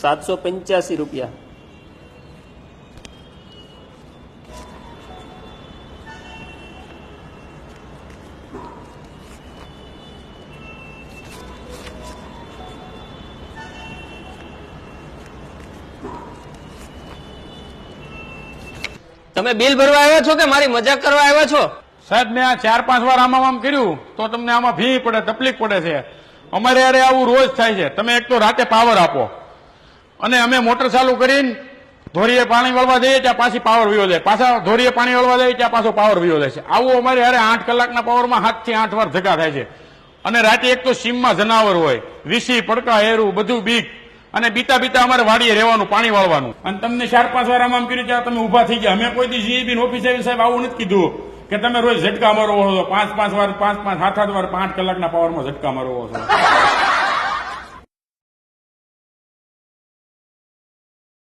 સાતસો પંચ્યાસી રૂપિયા. તમે બિલ ભરવા આવ્યા છો કે મારી મજાક કરવા આવ્યા છો? સાહેબ, મેં આ ચાર પાંચ વાર આમાં આમ કર્યું, તો તમને આમાં ફી પડે, તકલીફ પડે છે. અમારે યારે આવું રોજ થાય છે. તમે એક તો રાતે પાવર આપો. અને અમે મોટર ચાલુ કરીને ધોરીએ પાણી વળવા જઈએ ત્યાં પાછી પાવર વયો જાય પાછા ધોરીએ પાણી વળવા જઈએ ત્યાં પાછો પાવર વયો જાય છે. આવું અમારે અરે આઠ કલાકના પાવરમાં સાતથી આઠ વાર ધક્કા થાય છે. અને રાતે એક તો સીમમાં જનાવર હોય, વીસી, પડકા હેરું બધું બીક. અને બીતા બીતા અમારે વાડીએ રહેવાનું, પાણી વાળવાનું. અને તમને ચાર પાંચ વાર આમ કર્યું, ત્યાં તમે ઊભા થઈ ગયા. અમે કોઈ દી જીએબી ઓફિસર સાહેબ, આવું નથી કીધું કે તમે રોજ ઝટકા મારો છો. પાંચ પાંચ વાર, પાંચ પાંચ, સાત સાત વાર, પાંચ કલાકના પાવરમાં ઝટકા મારો છો.